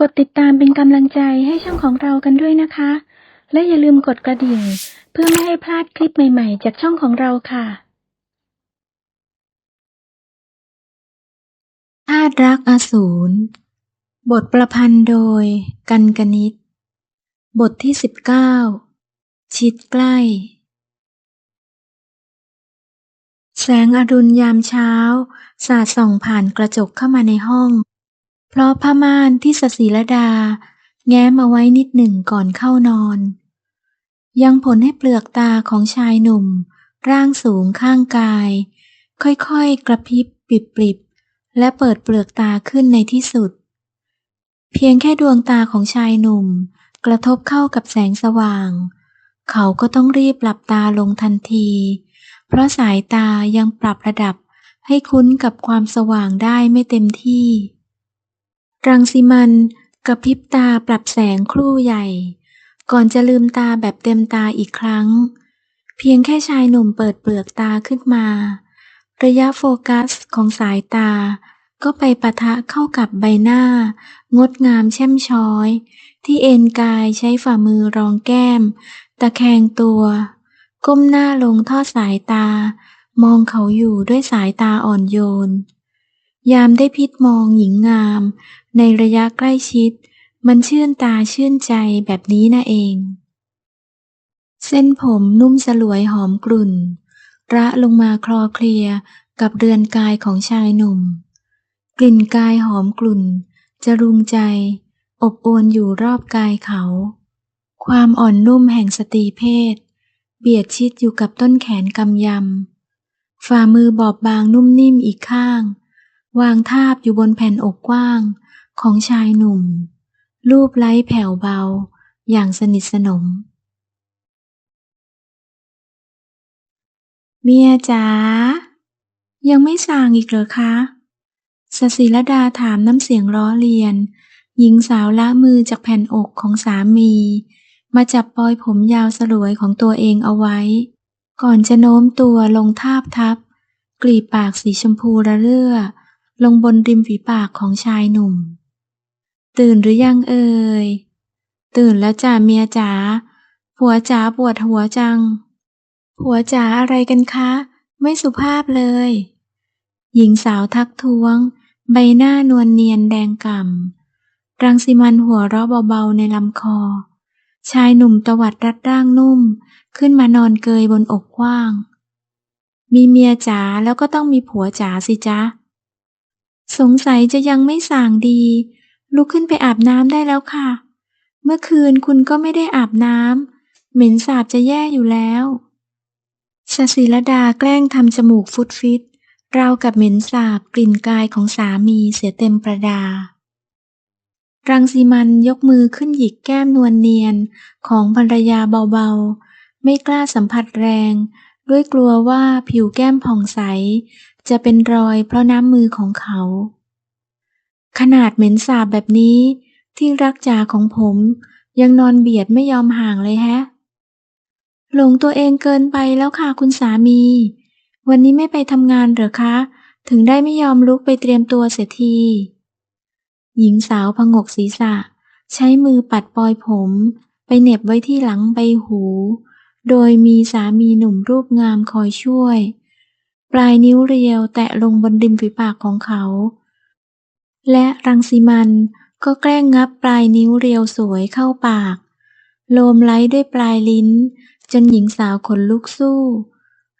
กดติดตามเป็นกำลังใจให้ช่องของเรากันด้วยนะคะ และอย่าลืมกดกระดิ่ง เพื่อไม่ให้พลาดคลิปใหม่ๆ จากช่องของเราค่ะธาตรักอสูร บทประพันธ์โดย กันกนิษฐ์บทที่สิบเก้าชิดใกล้ แสงอรุณยามเช้า สาดส่องผ่านกระจกเข้ามาในห้อง เพราะผ้าม่านที่สศิรดา แง้มเอาไว้นิดหนึ่งก่อนเข้านอน ยังผลให้เปลือกตาของชายหนุ่ม ร่างสูงข้างกาย ค่อยๆ กระพริบปริบๆและเปิดเปลือกตาขึ้นในที่สุด เพียงแค่ดวงตาของชายหนุ่ม กระทบเข้ากับแสงสว่าง เขาก็ต้องรีบหลับตาลงทันที เพราะสายตายังปรับระดับให้คุ้นกับความสว่างได้ไม่เต็มที่ รังสิมันกระพริบตาปรับแสงครู่ใหญ่ ก่อนจะลืมตาแบบเต็มตาอีกครั้ง เพียงแค่ชายหนุ่มเปิดเปลือกตาขึ้นมา ระยะโฟกัสของสายตา ก็ไปปะทะเข้ากับใบหน้า งดงามแช่มช้อย ที่เอ็นกายใช้ฝ่ามือรองแก้ม ตะแคงตัว ก้มหน้าลงทอดสายตา มองเขาอยู่ด้วยสายตาอ่อนโยนยามได้พิษมองหญิงงาม ในระยะใกล้ชิด มันชื่นตาชื่นใจแบบนี้น่ะเอง เส้นผมนุ่มสลวยหอมกลุ่น ระลงมาคลอเคลียกับเรือนกายของชายหนุ่ม กลิ่นกายหอมกลุ่น จะรุงใจ อบอวนอยู่รอบกายเขา ความอ่อนนุ่มแห่งสตรีเพศ เบียดชิดอยู่กับต้นแขนกำยำ ฝ่ามือบอบบางนุ่มนิ่มอีกข้าง วางทาบอยู่บนแผ่นอกกว้าง ของชายหนุ่ม รูปไล้แผ่วเบา อย่างสนิทสนม เมียจ๋า ยังไม่ส่างอีกเหรอคะสศิรดาถามน้ำเสียงล้อเลียน หญิงสาวละมือจากแผ่นอกของสามี มาจับปลอยผมยาวสลวยของตัวเองเอาไว้ ก่อนจะโน้มตัวลงทาบทับ กลีบปากสีชมพูระเรื่อ ลงบนริมฝีปากของชายหนุ่ม ตื่นหรือยังเอ่ย ตื่นแล้วจ้าเมียจ๋า ผัวจ๋าปวดหัวจัง ผัวจ๋าอะไรกันคะ ไม่สุภาพเลย หญิงสาวทักท้วง ใบหน้านวลเนียนแดงก่ำ รังสิมันหัวเราะเบาๆในลำคอ ชายหนุ่มตวัดรัดร่างนุ่ม ขึ้นมานอนเกยบนอกกว้าง มีเมียจ๋าแล้วก็ต้องมีผัวจ๋าสิจ๊ะ สงสัยจะยังไม่ส่างดี ลุกขึ้นไปอาบน้ำได้แล้วค่ะ เมื่อคืนคุณก็ไม่ได้อาบน้ำ เหม็นสาบจะแย่อยู่แล้วสศิรดาแกล้งทำจมูกฟุดฟิตราวกับเหม็นสาบกลิ่นกายของสามีเสียเต็มประดา รังสีมันยกมือขึ้นหยิกแก้มนวลเนียนของภรรยาเบาๆ ไม่กล้าสัมผัสแรง ด้วยกลัวว่าผิวแก้มผ่องใส จะเป็นรอยเพราะน้ำมือของเขา ขนาดเหม็นสาบแบบนี้ ที่รักจ๋าของผมยังนอนเบียดไม่ยอมห่างเลยแฮะ หลงตัวเองเกินไปแล้วค่ะคุณสามี วันนี้ไม่ไปทำงานเหรอคะ ถึงได้ไม่ยอมลุกไปเตรียมตัวเสียที หญิงสาวพงกศีรษะ ใช้มือปัดปลอยผม ไปเหน็บไว้ที่หลังใบหู โดยมีสามีหนุ่มรูปงามคอยช่วย ปลายนิ้วเรียวแตะลงบนริมฝีปากของเขา และรังสีมันก็แกล้งงับปลายนิ้วเรียวสวยเข้าปาก โลมไล้ด้วยปลายลิ้น จนหญิงสาวขนลุกสู้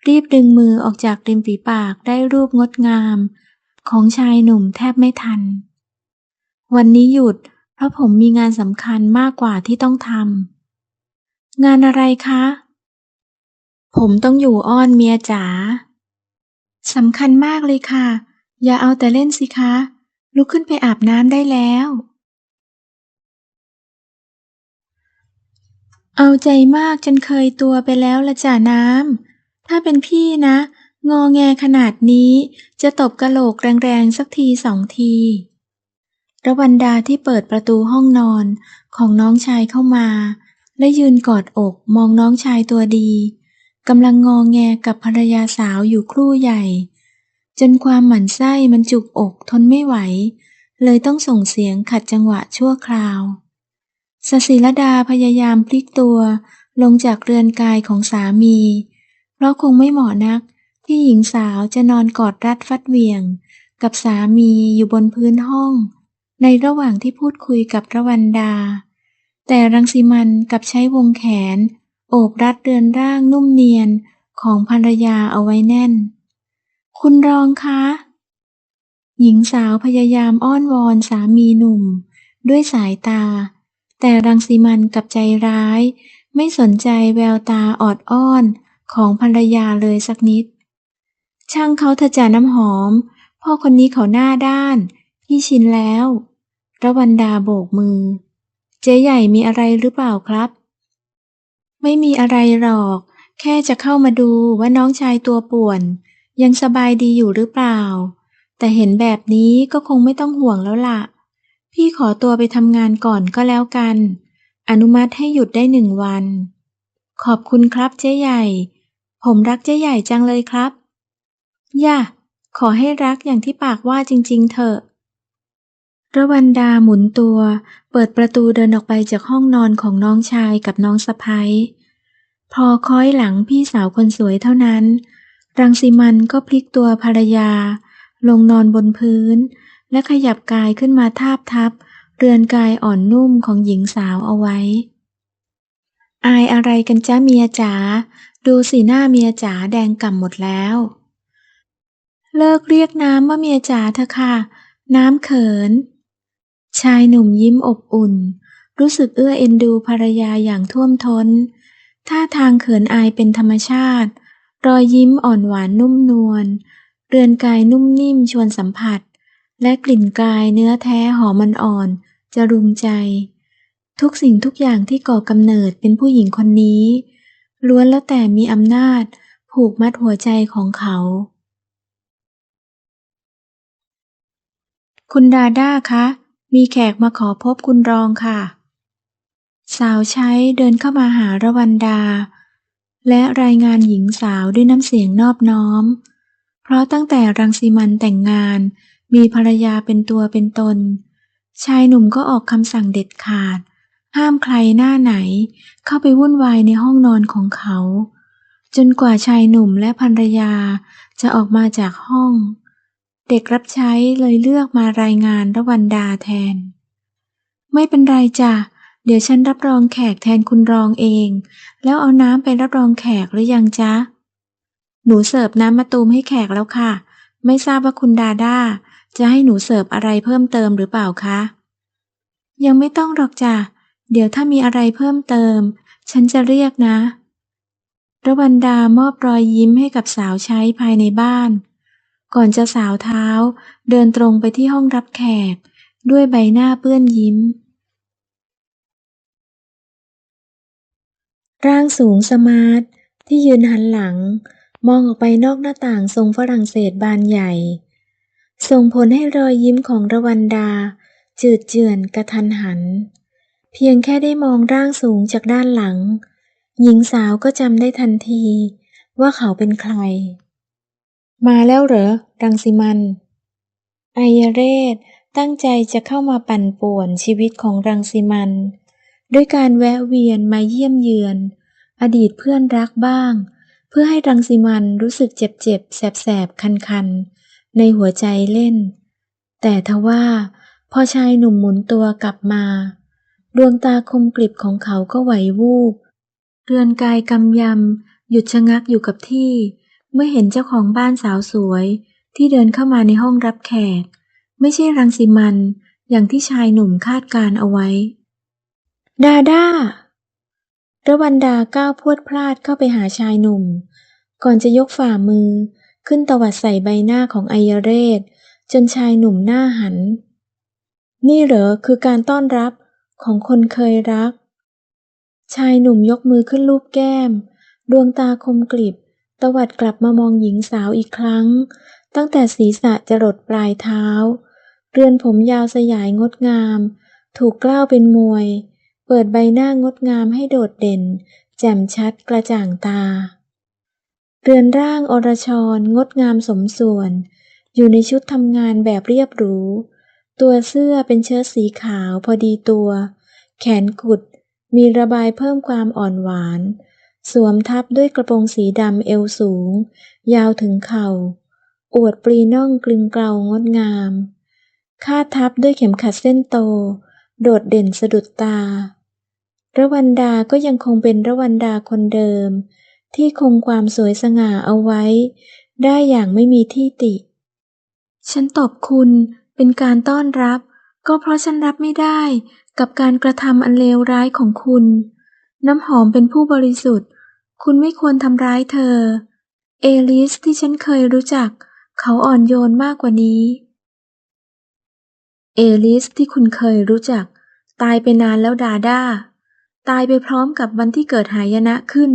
รีบดึงมือออกจากริมฝีปากได้รูปงดงาม ของชายหนุ่มแทบไม่ทัน วันนี้หยุดเพราะผมมีงานสำคัญมากกว่าที่ต้องทำงานอะไรคะ ผมต้องอยู่อ้อนเมียจ๋าสำคัญมากเลยค่ะ อย่าเอาแต่เล่นสิคะ ลุกขึ้นไปอาบน้ำได้แล้ว เอาใจมากจนเคยตัวไปแล้วละจ่าน้ำ ถ้าเป็นพี่นะ งอแงขนาดนี้จะตบกะโหลกแรงๆสักทีสองทีระวันดาที่เปิดประตูห้องนอนของน้องชายเข้ามา และยืนกอดอกมองน้องชายตัวดีกำลังงอแงกับภรรยาสาวอยู่ครู่ใหญ่ จนความหมั่นไส้มันจุกอกทนไม่ไหว เลยต้องส่งเสียงขัดจังหวะชั่วคราวสศิรดาพยายามพลิกตัว ลงจากเรือนกายของสามี เพราะคงไม่เหมาะนักที่หญิงสาวจะนอนกอดรัดฟัดเวียง กับสามีอยู่บนพื้นห้อง ในระหว่างที่พูดคุยกับระวันดา แต่รังสีมันกลับใช้วงแขน โอบรัดเรือนร่างนุ่มเนียนของภรรยาเอาไว้แน่น คุณรองคะ หญิงสาวพยายามอ้อนวอนสามีหนุ่ม ด้วยสายตา แต่รังสีมันกับใจร้าย ไม่สนใจแววตาออดอ้อนของภรรยาเลยสักนิด ช่างเขาเถอะจ่าน้ำหอม พ่อคนนี้เขาหน้าด้าน พี่ชินแล้วระวันดาโบกมือ เจ๊ใหญ่มีอะไรหรือเปล่าครับ ไม่มีอะไรหรอก แค่จะเข้ามาดูว่าน้องชายตัวป่วน ยังสบายดีอยู่หรือเปล่า แต่เห็นแบบนี้ก็คงไม่ต้องห่วงแล้วล่ะ พี่ขอตัวไปทำงานก่อนก็แล้วกัน อนุมัติให้หยุดได้หนึ่งวัน ขอบคุณครับเจ๊ใหญ่ ผมรักเจ๊ใหญ่จังเลยครับ ย่าขอให้รักอย่างที่ปากว่าจริง ๆ เถอะระวันดาหมุนตัว เปิดประตูเดินออกไปจากห้องนอนของน้องชายกับน้องสะพ้ยพอค้อยหลังพี่สาวคนสวยเท่านั้น รังสีมันก็พลิกตัวภรรยา ลงนอนบนพื้น และขยับกายขึ้นมาทาบทับ เรือนกายอ่อนนุ่มของหญิงสาวเอาไว้ อายอะไรกันจ้าเมียจ๋าดูสีหน้าเมียจ๋าแดงก่ำหมดแล้ว เลิกเรียกน้ำว่าเมียจ๋าเถอะค่ะ น้ำเขิน ชายหนุ่มยิ้มอบอุ่น รู้สึกเอื้อเอ็นดูภรรยาอย่างท่วมท้นท่าทางเขินอายเป็นธรรมชาติ รอยยิ้มอ่อนหวานนุ่มนวล เรือนกายนุ่มนิ่มชวนสัมผัส และกลิ่นกายเนื้อแท้หอมมันอ่อน จะรุงใจ ทุกสิ่งทุกอย่างที่ก่อกำเนิดเป็นผู้หญิงคนนี้ ล้วนแล้วแต่มีอำนาจ ผูกมัดหัวใจของเขา คุณดาด้าคะ มีแขกมาขอพบคุณรองค่ะ สาวใช้เดินเข้ามาหาระวันดา และรายงานหญิงสาวด้วยน้ำเสียงนอบน้อม เพราะตั้งแต่รังสีมันแต่งงาน มีภรรยาเป็นตัวเป็นตน ชายหนุ่มก็ออกคำสั่งเด็ดขาด ห้ามใครหน้าไหน เข้าไปวุ่นวายในห้องนอนของเขา จนกว่าชายหนุ่มและภรรยาจะออกมาจากห้อง เด็กรับใช้เลยเลือกมารายงานระวันดาแทน ไม่เป็นไรจ้ะ เดี๋ยวฉันรับรองแขกแทนคุณรองเอง แล้วเอาน้ำไปรับรองแขกหรือยังจ๊ะ หนูเสิร์ฟน้ำมะตูมให้แขกแล้วค่ะ ไม่ทราบว่าคุณดาด้าจะให้หนูเสิร์ฟอะไรเพิ่มเติมหรือเปล่าคะ ยังไม่ต้องหรอกจ้ะ เดี๋ยวถ้ามีอะไรเพิ่มเติม ฉันจะเรียกนะ ระวันดามอบรอยยิ้มให้กับสาวใช้ภายในบ้าน ก่อนจะสาวเท้า เดินตรงไปที่ห้องรับแขก ด้วยใบหน้าเปื้อนยิ้ม ร่างสูงสมาร์ทที่ยืนหันหลัง มองออกไปนอกหน้าต่างทรงฝรั่งเศสบานใหญ่ ส่งผลให้รอยยิ้มของระวันดา จืดเจือนกระทันหัน เพียงแค่ได้มองร่างสูงจากด้านหลัง หญิงสาวก็จำได้ทันที ว่าเขาเป็นใคร มาแล้วเหรอ รังสิมันไอยเรศตั้งใจจะเข้ามาปั่นป่วนชีวิตของรังสิมัน ด้วยการแวะเวียนมาเยี่ยมเยือน อดีตเพื่อนรักบ้าง เพื่อให้รังสิมันรู้สึกเจ็บๆแสบๆคันๆในหัวใจเล่น แต่ทว่าพอชายหนุ่มหมุนตัวกลับมา ดวงตาคมกริบของเขาก็ไหววูบ เรือนกายกำยำ หยุดชะงักอยู่กับที่ เมื่อเห็นเจ้าของบ้านสาวสวย ที่เดินเข้ามาในห้องรับแขก ไม่ใช่รังสิมัน อย่างที่ชายหนุ่มคาดการเอาไว้ ดาด้า ระวันดาก้าวพวดพลาดเข้าไปหาชายหนุ่ม ก่อนจะยกฝ่ามือ ขึ้นตวัดใส่ใบหน้าของไอยเรศ จนชายหนุ่มหน้าหัน นี่เหรอคือการต้อนรับของคนเคยรัก ชายหนุ่มยกมือขึ้นลูบแก้ม ดวงตาคมกริบ ตวัดกลับมามองหญิงสาวอีกครั้ง ตั้งแต่ศีรษะจรดปลายเท้า เรือนผมยาวสยายงดงาม ถูกกล้าวเป็นมวย เปิดใบหน้างดงามให้โดดเด่น แจ่มชัดกระจ่างตา เรือนร่างอรชรงดงามสมส่วน อยู่ในชุดทำงานแบบเรียบหรู ตัวเสื้อเป็นเชิ้ตสีขาวพอดีตัว แขนกุด มีระบายเพิ่มความอ่อนหวาน สวมทับด้วยกระโปรงสีดำเอวสูง ยาวถึงเข่า อวดปรีน่องกลึงเกลางดงามคาดทับด้วยเข็มขัดเส้นโต โดดเด่นสะดุดตา ระวันดาก็ยังคงเป็นระวันดาคนเดิม ที่คงความสวยสง่าเอาไว้ ได้อย่างไม่มีที่ติ ฉันตอบคุณเป็นการต้อนรับ ก็เพราะฉันรับไม่ได้กับการกระทำอันเลวร้ายของคุณ น้ำหอมเป็นผู้บริสุทธิ์ คุณไม่ควรทำร้ายเธอ เอลิสที่ฉันเคยรู้จัก เขาอ่อนโยนมากกว่านี้ เอลิสที่คุณเคยรู้จัก ตายไปนานแล้วดาด้า ตายไปพร้อมกับวันที่เกิดหายนะขึ้น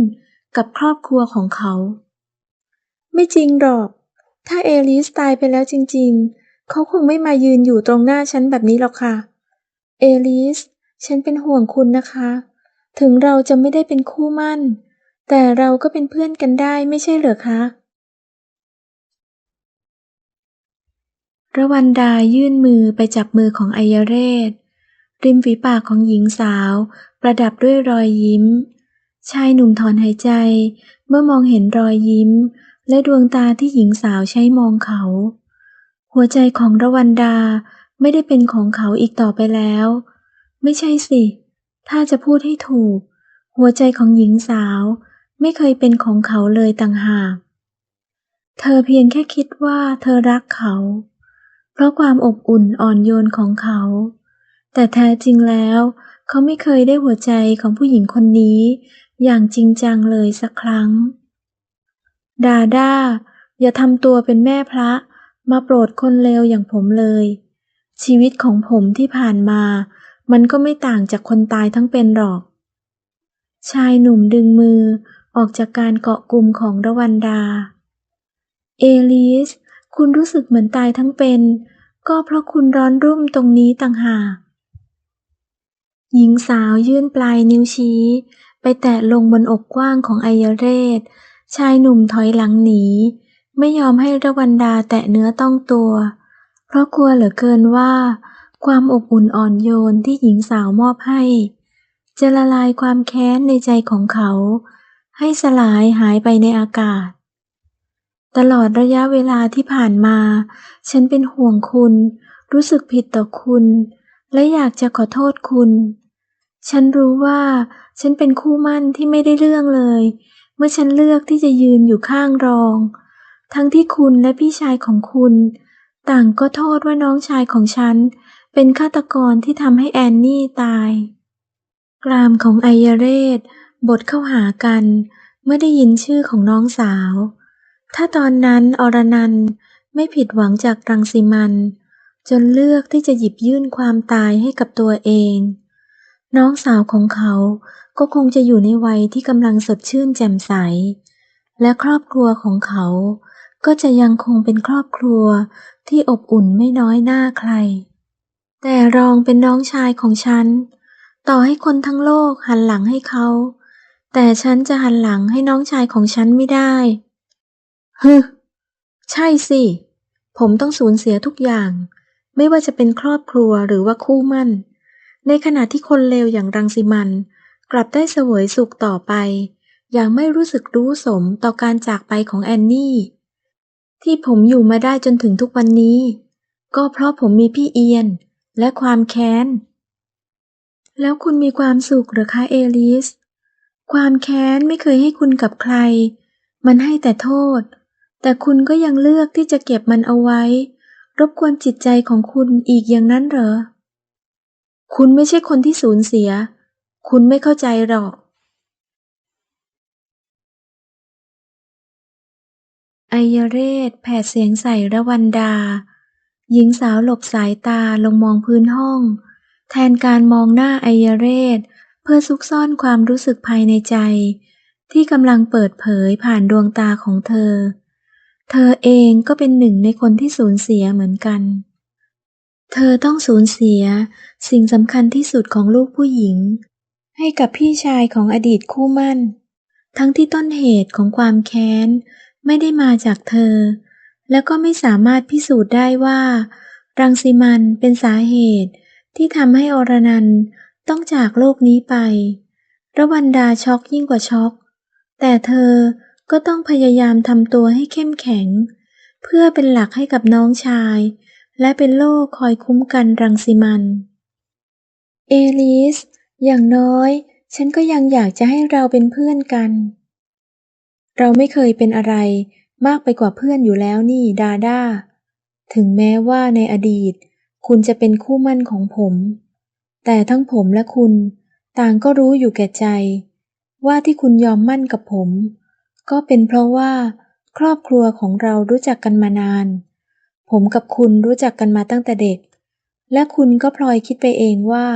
กับครอบครัวของเขา ไม่จริงหรอก ถ้าเอลิสตายไปแล้วจริง ๆ เขาคงไม่มายืนอยู่ตรงหน้าฉันแบบนี้หรอกค่ะ เอลิส ฉันเป็นห่วงคุณนะคะ ถึงเราจะไม่ได้เป็นคู่หมั่น แต่เราก็เป็นเพื่อนกันได้ไม่ใช่เหรอคะระวันดายื่นมือไปจับมือของไอยเรศ ริมฝีปากของหญิงสาว ประดับด้วยรอยยิ้ม ชายหนุ่มถอนหายใจ เมื่อมองเห็นรอยยิ้ม และดวงตาที่หญิงสาวใช้มองเขา หัวใจของระวันดาไม่ได้เป็นของเขาอีกต่อไปแล้ว ไม่ใช่สิ ถ้าจะพูดให้ถูก หัวใจของหญิงสาวไม่เคยเป็นของเขาเลยต่างหาก เธอเพียงแค่คิดว่าเธอรักเขา เพราะความอบอุ่นอ่อนโยนของเขา แต่แท้จริงแล้ว เขาไม่เคยได้หัวใจของผู้หญิงคนนี้ อย่างจริงจังเลยสักครั้ง ดาด้า อย่าทำตัวเป็นแม่พระ มาโปรดคนเลวอย่างผมเลย ชีวิตของผมที่ผ่านมา มันก็ไม่ต่างจากคนตายทั้งเป็นหรอก ชายหนุ่มดึงมือออกจากการเกาะกลุ่มของระวันดา เอลิส คุณรู้สึกเหมือนตายทั้งเป็น ก็เพราะคุณร้อนรุ่มตรงนี้ต่างหาก หญิงสาวยื่นปลายนิ้วชี้ ไปแตะลงบนอกกว้างของไอยเรศ ชายหนุ่มถอยหลังหนี ไม่ยอมให้ระวันดาแตะเนื้อต้องตัว เพราะกลัวเหลือเกินว่า ความอบอุ่นอ่อนโยนที่หญิงสาวมอบให้ จะละลายความแค้นในใจของเขา ให้สลายหายไปในอากาศ ตลอดระยะเวลาที่ผ่านมา ฉันเป็นห่วงคุณ รู้สึกผิดต่อคุณ และอยากจะขอโทษคุณ ฉันรู้ว่าฉันเป็นคู่มั่นที่ไม่ได้เรื่องเลย เมื่อฉันเลือกที่จะยืนอยู่ข้างรอง ทั้งที่คุณและพี่ชายของคุณ ต่างก็โทษว่าน้องชายของฉัน เป็นฆาตกรที่ทำให้แอนนี่ตาย กรามของไอยเรศบดเข้าหากัน เมื่อได้ยินชื่อของน้องสาว ถ้าตอนนั้นอรนันไม่ผิดหวังจากรังสิมัน จนเลือกที่จะหยิบยื่นความตายให้กับตัวเอง น้องสาวของเขาก็คงจะอยู่ในวัยที่กำลังสดชื่นแจ่มใส และครอบครัวของเขา ก็จะยังคงเป็นครอบครัวที่อบอุ่นไม่น้อยหน้าใคร แต่รองเป็นน้องชายของฉัน ต่อให้คนทั้งโลกหันหลังให้เขา แต่ฉันจะหันหลังให้น้องชายของฉันไม่ได้ ฮึใช่สิ ผมต้องสูญเสียทุกอย่าง ไม่ว่าจะเป็นครอบครัวหรือว่าคู่มั่น ในขณะที่คนเลวอย่างรังสิมัน กลับได้เสวยสุขต่อไป อย่างไม่รู้สึกรู้สมต่อการจากไปของแอนนี่ ที่ผมอยู่มาได้จนถึงทุกวันนี้ ก็เพราะผมมีพี่เอียน และความแค้น แล้วคุณมีความสุขหรือคะเอลิส ความแค้นไม่เคยให้คุณกับใคร มันให้แต่โทษ แต่คุณก็ยังเลือกที่จะเก็บมันเอาไว้ รบกวนจิตใจของคุณอีกอย่างนั้นเหรอ คุณไม่ใช่คนที่สูญเสีย คุณไม่เข้าใจหรอก ไอยเรศแผดเสียงใส่ระวันดา หญิงสาวหลบสายตาลงมองพื้นห้อง แทนการมองหน้าไอยเรศ เพื่อซุกซ่อนความรู้สึกภายในใจ ที่กำลังเปิดเผยผ่านดวงตาของเธอ เธอเองก็เป็นหนึ่งในคนที่สูญเสียเหมือนกัน เธอต้องสูญเสีย สิ่งสำคัญที่สุดของลูกผู้หญิง ให้กับพี่ชายของอดีตคู่มั่น ทั้งที่ต้นเหตุของความแค้น ไม่ได้มาจากเธอ แล้วก็ไม่สามารถพิสูจน์ได้ว่า รังสิมันเป็นสาเหตุที่ทำให้อรนันต์ต้องจากโลกนี้ไประวันดาช็อกยิ่งกว่าช็อก แต่เธอก็ต้องพยายามทำตัวให้เข้มแข็ง เพื่อเป็นหลักให้กับน้องชาย และเป็นโล่คอยคุ้มกันรังสิมันเอลิส อย่างน้อย ฉันก็ยังอยากจะให้เราเป็นเพื่อนกัน เราไม่เคยเป็นอะไรมากไปกว่าเพื่อนอยู่แล้วนี่ดาดาถึงแม้ว่าในอดีต คุณจะเป็นคู่มั่นของผม แต่ทั้งผมและคุณต่างก็รู้อยู่แก่ใจ ว่าที่คุณยอมมั่นกับผม ก็เป็นเพราะว่า ครอบครัวของเรารู้จักกันมานาน ผมกับคุณรู้จักกันมาตั้งแต่เด็ก และคุณก็พลอยคิดไปเองว่า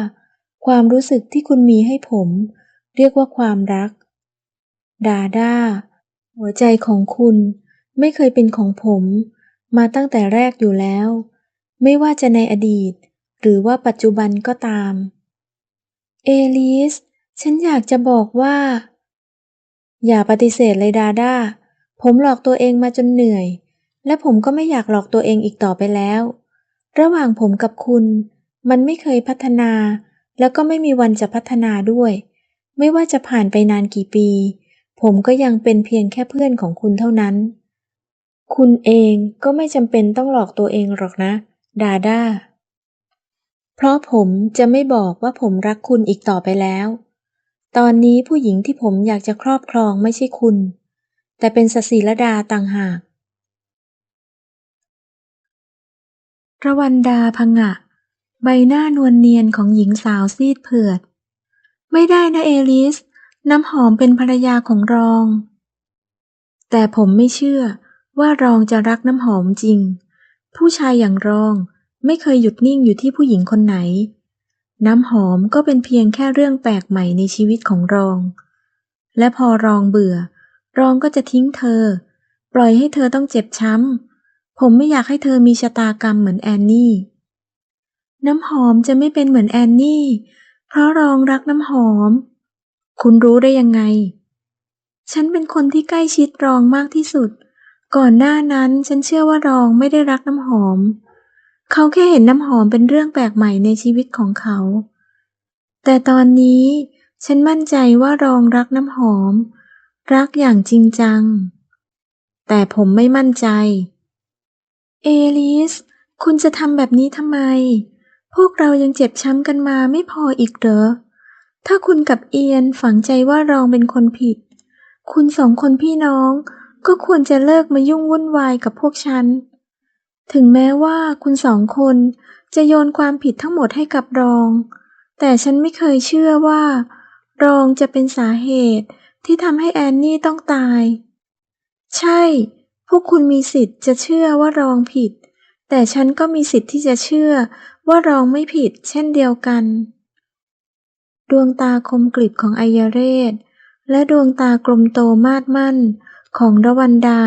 ความรู้สึกที่คุณมีให้ผม เรียกว่าความรัก ดาดาหัวใจของคุณไม่เคยเป็นของผม มาตั้งแต่แรกอยู่แล้ว ไม่ว่าจะในอดีต หรือว่าปัจจุบันก็ตาม เอลิส ฉันอยากจะบอกว่า อย่าปฏิเสธเลยดาดาผมหลอกตัวเองมาจนเหนื่อย และผมก็ไม่อยากหลอกตัวเองอีกต่อไปแล้ว ระหว่างผมกับคุณ มันไม่เคยพัฒนา แล้วก็ไม่มีวันจะพัฒนาด้วย ไม่ว่าจะผ่านไปนานกี่ปี ผมก็ยังเป็นเพียงแค่เพื่อนของคุณเท่านั้น คุณเองก็ไม่จำเป็นต้องหลอกตัวเองหรอกนะ ดาดาเพราะผมจะไม่บอกว่าผมรักคุณอีกต่อไปแล้ว ตอนนี้ผู้หญิงที่ผมอยากจะครอบครองไม่ใช่คุณ แต่เป็นสศิลดาต่างหาก ระวันดาพงะ ใบหน้านวลเนียนของหญิงสาวซีดเผือด ไม่ได้นะเอลิส น้ำหอมเป็นภรรยาของรอง แต่ผมไม่เชื่อว่ารองจะรักน้ำหอมจริง ผู้ชายอย่างรองไม่เคยหยุดนิ่งอยู่ที่ผู้หญิงคนไหน น้ำหอมก็เป็นเพียงแค่เรื่องแปลกใหม่ในชีวิตของรอง และพอรองเบื่อ รองก็จะทิ้งเธอ ปล่อยให้เธอต้องเจ็บช้ำ ผมไม่อยากให้เธอมีชะตากรรมเหมือนแอนนี่ น้ำหอมจะไม่เป็นเหมือนแอนนี่ เพราะรองรักน้ำหอม คุณรู้ได้ยังไง ฉันเป็นคนที่ใกล้ชิดรองมากที่สุด ก่อนหน้านั้นฉันเชื่อว่ารองไม่ได้รักน้ำหอม เขาแค่เห็นน้ำหอมเป็นเรื่องแปลกใหม่ในชีวิตของเขา แต่ตอนนี้ฉันมั่นใจว่ารองรักน้ำหอม รักอย่างจริงจัง แต่ผมไม่มั่นใจ เอลิสคุณจะทำแบบนี้ทำไม พวกเรายังเจ็บช้ำกันมาไม่พออีกเหรอ ถ้าคุณกับเอียนฝังใจว่ารองเป็นคนผิด คุณสองคนพี่น้องก็ควรจะเลิกมายุ่งวุ่นวายกับพวกฉัน ถึงแม้ว่าคุณสองคนจะโยนความผิดทั้งหมดให้กับรอง แต่ฉันไม่เคยเชื่อว่า รองจะเป็นสาเหตุที่ทำให้แอนนี่ต้องตาย ใช่ พวกคุณมีสิทธิ์จะเชื่อว่ารองผิด แต่ฉันก็มีสิทธิ์ที่จะเชื่อว่ารองไม่ผิดเช่นเดียวกัน ดวงตาคมกริบของไอยเรศ และดวงตากลมโตมาดมั่นของระวันดา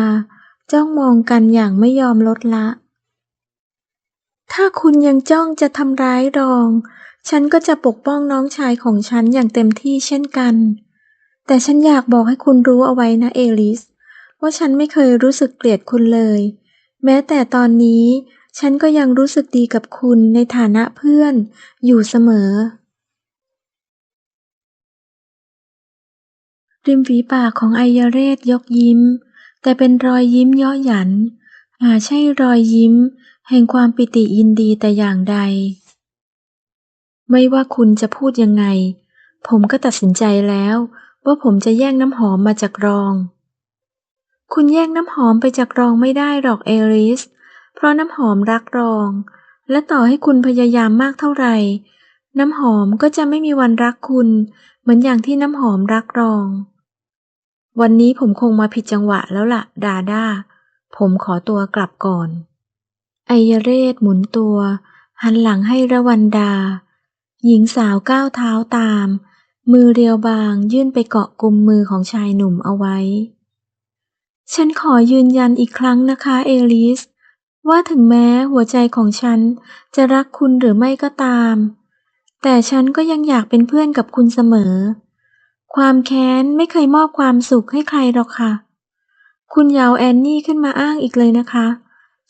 จ้องมองกันอย่างไม่ยอมลดละ ถ้าคุณยังจ้องจะทำร้ายรอง ฉันก็จะปกป้องน้องชายของฉันอย่างเต็มที่เช่นกัน แต่ฉันอยากบอกให้คุณรู้เอาไว้นะเอลิส ว่าฉันไม่เคยรู้สึกเกลียดคุณเลย แม้แต่ตอนนี้ ฉันก็ยังรู้สึกดีกับคุณในฐานะเพื่อน อยู่เสมอ ริมฝีปากของไอยเรศยกยิ้ม แต่เป็นรอยยิ้มย่อหยัน หาใช่รอยยิ้ม แห่งความปิติยินดีแต่อย่างใด ไม่ว่าคุณจะพูดยังไง ผมก็ตัดสินใจแล้วว่าผมจะแย่งน้ำหอมมาจากรอง คุณแย่งน้ำหอมไปจากรองไม่ได้หรอกเอริส เพราะน้ำหอมรักรอง และต่อให้คุณพยายามมากเท่าไหร่ น้ำหอมก็จะไม่มีวันรักคุณ เหมือนอย่างที่น้ำหอมรักรอง วันนี้ผมคงมาผิดจังหวะแล้วล่ะ ดาด้า ผมขอตัวกลับก่อน ไอยเรศหมุนตัว หันหลังให้ระวันดา หญิงสาวก้าวเท้าตาม มือเรียวบางยื่นไปเกาะกุมมือของชายหนุ่มเอาไว้ ฉันขอยืนยันอีกครั้งนะคะเอลิส ว่าถึงแม้หัวใจของฉันจะรักคุณหรือไม่ก็ตาม แต่ฉันก็ยังอยากเป็นเพื่อนกับคุณเสมอ ความแค้นไม่เคยมอบความสุขให้ใครหรอกค่ะ คุณอยาวแอนนี่ขึ้นมาอ้างอีกเลยนะคะ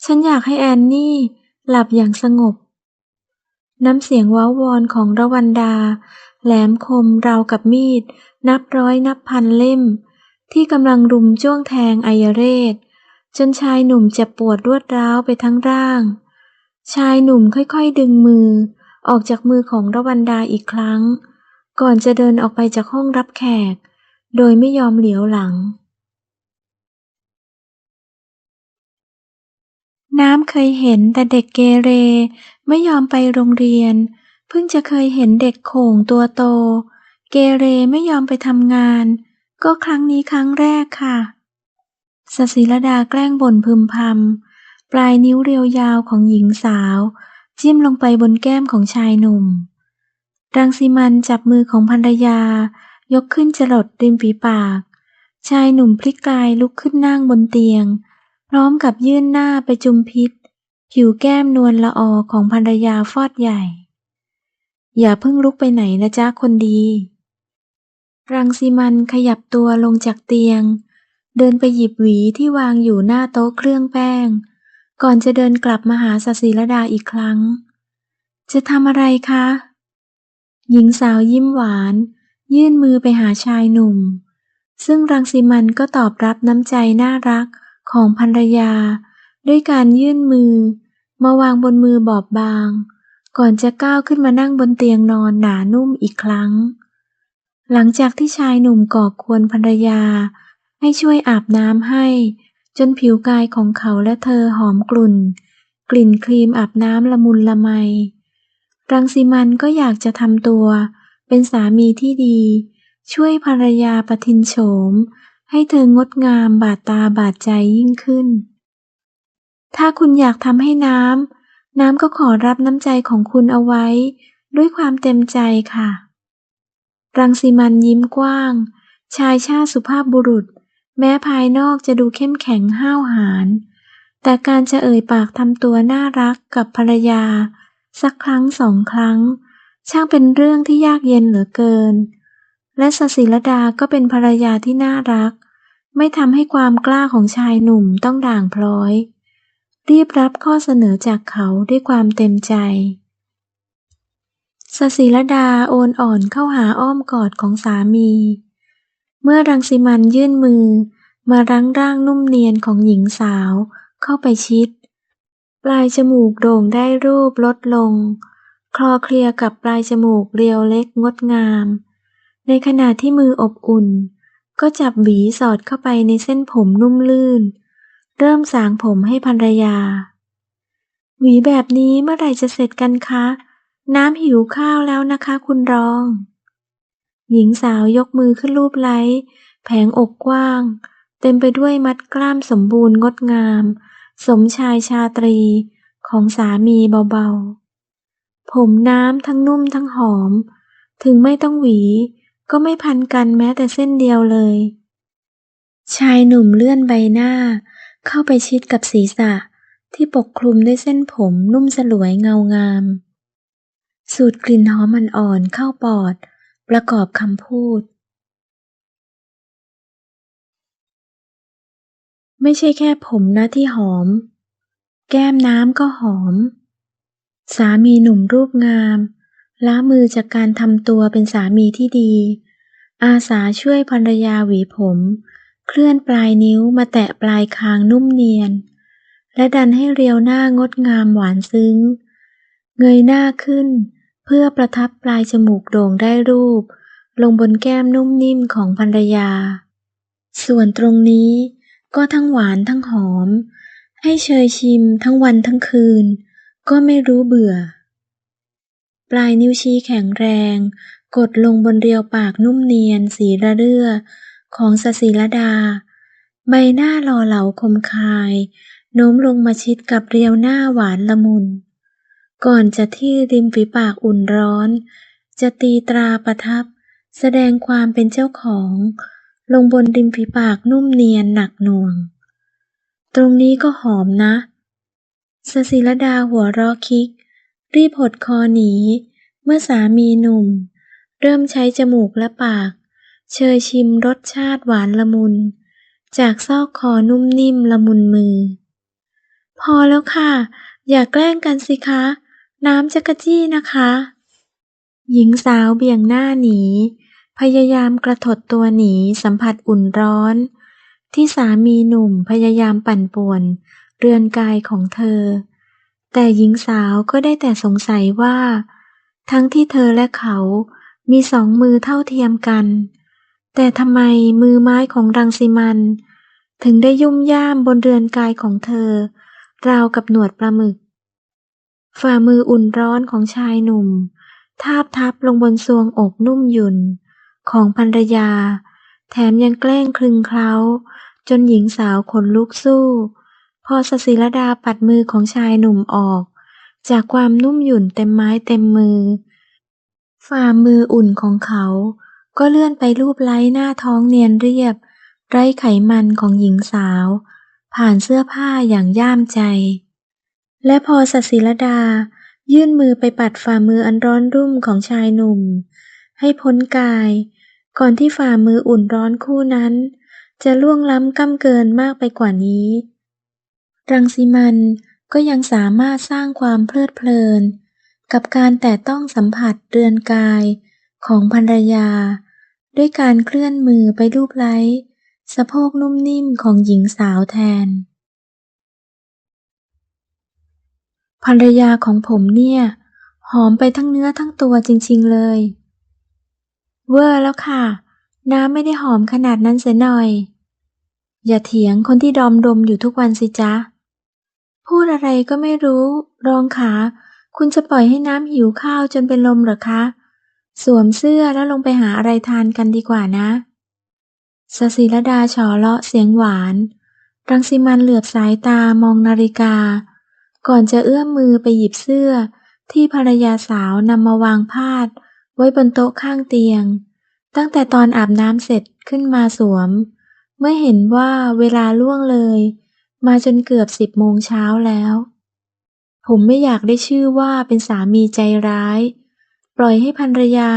ฉันอยากให้แอนนี่หลับอย่างสงบ น้ำเสียงว้าวอนของระวันดา แหลมคมราวกับมีด นับร้อยนับพันเล่ม ที่กำลังรุมจ้วงแทงไอยเรศ จนชายหนุ่มเจ็บปวดรวดร้าวไปทั้งร่าง ชายหนุ่มค่อยๆดึงมือออกจากมือของระวันดาอีกครั้ง ก่อนจะเดินออกไปจากห้องรับแขก โดยไม่ยอมเหลียวหลัง น้ำเคยเห็นแต่เด็กเกเร ไม่ยอมไปโรงเรียน เพิ่งจะเคยเห็นเด็กโข่งตัวโต เกเรไม่ยอมไปทำงาน ก็ครั้งนี้ครั้งแรกค่ะสศิรดาแกล้งบ่นพึมพำ ปลายนิ้วเรียวยาวของหญิงสาว จิ้มลงไปบนแก้มของชายหนุ่ม รังสีมันจับมือของภรรยา ยกขึ้นจรดริมฝีปาก ชายหนุ่มพลิกกายลุกขึ้นนั่งบนเตียง พร้อมกับยื่นหน้าไปจุมพิษ ผิวแก้มนวลละออของภรรยาฟอดใหญ่ อย่าเพิ่งลุกไปไหนนะจ๊ะคนดี รังสีมันขยับตัวลงจากเตียง เดินไปหยิบหวีที่วางอยู่หน้าโต๊ะเครื่องแป้ง ก่อนจะเดินกลับมาหาสศิรดาอีกครั้ง จะทำอะไรคะ หญิงสาวยิ้มหวาน ยื่นมือไปหาชายหนุ่ม ซึ่งรังสีมันก็ตอบรับน้ำใจน่ารักของภรรยา ด้วยการยื่นมือ มาวางบนมือบอบบาง ก่อนจะก้าวขึ้นมานั่งบนเตียงนอนหนานุ่มอีกครั้ง หลังจากที่ชายหนุ่มก่อกวนภรรยา ให้ช่วยอาบน้ำให้ จนผิวกายของเขาและเธอหอมกลุ่น กลิ่นครีมอาบน้ำละมุนละไม รังสีมันก็อยากจะทำตัว เป็นสามีที่ดี ช่วยภรรยาประทินโฉม ให้เธองดงามบาดตาบาดใจยิ่งขึ้น ถ้าคุณอยากทำให้น้ำน้ำก็ขอรับน้ำใจของคุณเอาไว้ ด้วยความเต็มใจค่ะ รังสีมันยิ้มกว้าง ชายชาติสุภาพบุรุษ แม้ภายนอกจะดูเข้มแข็งห้าวหาญ แต่การจะเอ่ยปากทำตัวน่ารักกับภรรยา สักครั้งสองครั้ง ช่างเป็นเรื่องที่ยากเย็นเหลือเกิน และสศิรดาก็เป็นภรรยาที่น่ารัก ไม่ทำให้ความกล้าของชายหนุ่มต้องด่างพร้อย รีบรับข้อเสนอจากเขาด้วยความเต็มใจ สศิรดาโอนอ่อนเข้าหาอ้อมกอดของสามี เมื่อรังสิมันยื่นมือ มารั้งร่างนุ่มเนียนของหญิงสาวเข้าไปชิด ปลายจมูกโด่งได้รูปลดลง คลอเคลียกับปลายจมูกเรียวเล็กงดงาม ในขณะที่มืออบอุ่น ก็จับหวีสอดเข้าไปในเส้นผมนุ่มลื่น เริ่มสางผมให้ภรรยา หวีแบบนี้เมื่อไหร่จะเสร็จกันคะ น้ำหิวข้าวแล้วนะคะ คุณรอง หญิงสาวยกมือขึ้นรูปไล้ แผงอกกว้าง เต็มไปด้วยมัดกล้ามสมบูรณ์งดงาม สมชายชาตรีของสามีเบาๆ ผมน้ำทั้งนุ่มทั้งหอม ถึงไม่ต้องหวี ก็ไม่พันกันแม้แต่เส้นเดียวเลย ชายหนุ่มเลื่อนใบหน้า เข้าไปชิดกับศีรษะที่ปกคลุมด้วยเส้นผมนุ่มสลวยเงางาม สูดกลิ่นหอมอ่อนๆเข้าปอด ประกอบคำพูด ไม่ใช่แค่ผมนะที่หอม แก้มน้ำก็หอม สามีหนุ่มรูปงาม ล้ามือจากการทำตัวเป็นสามีที่ดี อาสาช่วยภรรยาหวีผม เคลื่อนปลายนิ้วมาแตะปลายคางนุ่มเนียน และดันให้เรียวหน้างดงามหวานซึ้งเงยหน้าขึ้น เพื่อประทับปลายจมูกโด่งได้รูป ลงบนแก้มนุ่มนิ่มของภรรยา ส่วนตรงนี้ก็ทั้งหวานทั้งหอม ให้เชยชิมทั้งวันทั้งคืน ก็ไม่รู้เบื่อ ปลายนิ้วชี้แข็งแรง กดลงบนเรียวปากนุ่มเนียนสีระเรื่อ ของสศิรดา ใบหน้าหล่อเหลาคมคาย โน้มลงมาชิดกับเรียวหน้าหวานละมุน ก่อนจะที่ริมฝีปากอุ่นร้อน จะตีตราประทับ แสดงความเป็นเจ้าของ ลงบนริมฝีปากนุ่มเนียนหนักหน่วง ตรงนี้ก็หอมนะสศิรดาหัวราะคิก รีบหดคอหนี เมื่อสามีหนุ่ม เริ่มใช้จมูกและปาก เชยชิมรสชาติหวานละมุน จากซอกคอนุ่มนิ่มละมุนมือ พอแล้วค่ะ อย่าแกล้งกันสิคะ น้ำจะกรจี้นะคะ หญิงสาวเบี่ยงหน้าหนี พยายามกระถดตัวหนีสัมผัสอุ่นร้อน ที่สามีหนุ่มพยายามปั่นป่วน เรือนกายของเธอ แต่หญิงสาวก็ได้แต่สงสัยว่า ทั้งที่เธอและเขามีสองมือเท่าเทียมกัน แต่ทำไมมือไม้ของรังสิมัน ถึงได้ยุ่มย่ามบนเรือนกายของเธอ ราวกับหนวดปลาหมึก ฝ่ามืออุ่นร้อนของชายหนุ่ม ทาบทับลงบนทรวงอกนุ่มหยุ่นของภรรยา แถมยังแกล้งคลึงเคล้า จนหญิงสาวขนลุกสู้ พอสศิรดาปัดมือของชายหนุ่มออก จากความนุ่มหยุ่นเต็มไม้เต็มมือ ฝ่ามืออุ่นของเขา ก็เลื่อนไปรูปไล้หน้าท้องเนียนเรียบ ไร้ไขมันของหญิงสาว ผ่านเสื้อผ้าอย่างย่ามใจ และพอสศิรดา ยื่นมือไปปัดฝ่ามืออันร้อนรุ่มของชายหนุ่ม ให้พ้นกาย ก่อนที่ฝ่ามืออุ่นร้อนคู่นั้น จะล่วงล้ำก้ำเกินมากไปกว่านี้ รังสีมันก็ยังสามารถสร้างความเพลิดเพลิน กับการแต่ต้องสัมผัสเรือนกายของภรรยา ด้วยการเคลื่อนมือไปรูปไล้ สะโพกนุ่มนิ่มของหญิงสาวแทน ภรรยาของผมเนี่ย หอมไปทั้งเนื้อทั้งตัวจริงๆเลย เวอร์แล้วค่ะ น้ำไม่ได้หอมขนาดนั้นเสียหน่อย อย่าเถียงคนที่ดอมดมอยู่ทุกวันสิจ๊ะ พูดอะไรก็ไม่รู้ รองขา คุณจะปล่อยให้น้ำหิวข้าวจนเป็นลมหรอคะ สวมเสื้อแล้วลงไปหาอะไรทานกันดีกว่านะสศิรดาฉอเลาะเสียงหวาน รังสิมันเหลือบสายตามองนาฬิกา ก่อนจะเอื้อมมือไปหยิบเสื้อ ที่ภรรยาสาวนำมาวางพาด ไว้บนโต๊ะข้างเตียง ตั้งแต่ตอนอาบน้ำเสร็จขึ้นมาสวม เมื่อเห็นว่าเวลาล่วงเลย มาจนเกือบสิบโมงเช้าแล้ว ผมไม่อยากได้ชื่อว่าเป็นสามีใจร้าย ปล่อยให้ภรรยา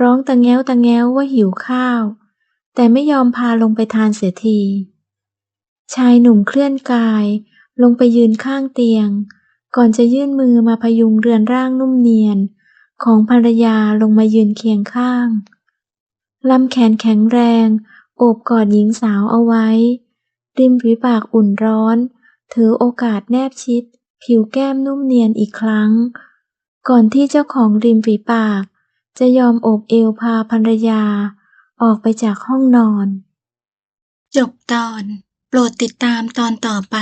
ร้องตะแง้วตะแง้วว่าหิวข้าว แต่ไม่ยอมพาลงไปทานเสียที ชายหนุ่มเคลื่อนกาย ลงไปยืนข้างเตียง ก่อนจะยื่นมือมาพยุงเรือนร่างนุ่มเนียน ของภรรยาลงมายืนเคียงข้างลำแขนแข็งแรง โอบกอดหญิงสาวเอาไว้ ริมฝีปากอุ่นร้อน ถือโอกาสแนบชิด ผิวแก้มนุ่มเนียนอีกครั้ง ก่อนที่เจ้าของริมฝีปาก จะยอมโอบเอวพาภรรยา ออกไปจากห้องนอน จบตอน โปรดติดตามตอนต่อไป